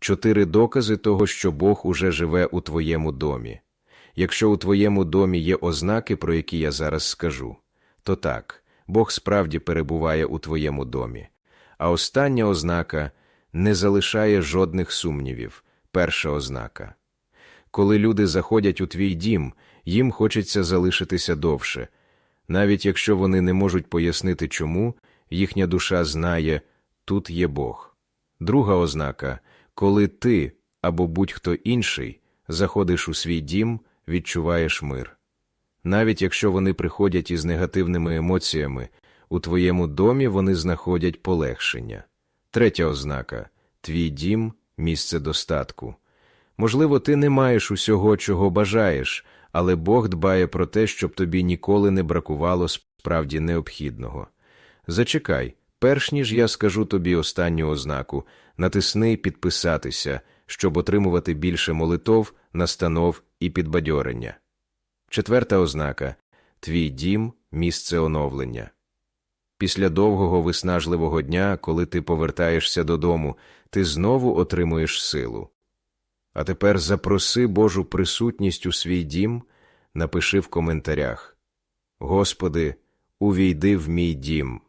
чотири докази того, що Бог уже живе у твоєму домі. Якщо у твоєму домі є ознаки, про які я зараз скажу, то так, Бог справді перебуває у твоєму домі. А остання ознака не залишає жодних сумнівів. Перша ознака. Коли люди заходять у твій дім, їм хочеться залишитися довше. Навіть якщо вони не можуть пояснити чому, їхня душа знає тут є Бог. Друга ознака коли ти або будь-хто інший заходиш у свій дім, відчуваєш мир. Навіть якщо вони приходять із негативними емоціями, у твоєму домі вони знаходять полегшення. Третя ознака твій дім місце достатку. Можливо, ти не маєш усього, чого бажаєш, але Бог дбає про те, щоб тобі ніколи не бракувало справді необхідного. Зачекай, перш ніж я скажу тобі останню ознаку, натисни підписатися, щоб отримувати більше молитов, настанов і підбадьорення. Четверта ознака твій дім місце оновлення. Після довгого виснажливого дня, коли ти повертаєшся додому, ти знову отримуєш силу. А тепер запроси Божу присутність у свій дім, напиши в коментарях Господи, увійди в мій дім.